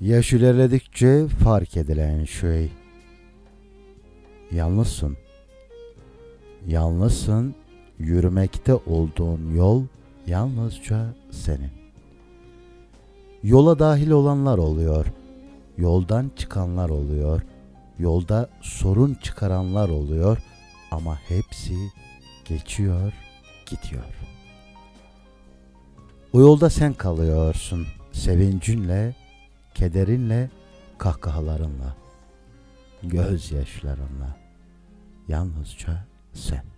Yaş ilerledikçe fark edilen şey. Yalnızsın. Yalnızsın. Yürümekte olduğun yol yalnızca senin. Yola dahil olanlar oluyor. Yoldan çıkanlar oluyor. Yolda sorun çıkaranlar oluyor ama hepsi geçiyor, gidiyor. O yolda sen kalıyorsun sevincinle, kederinle, kahkahalarınla, gözyaşlarınla. Yalnızca sen.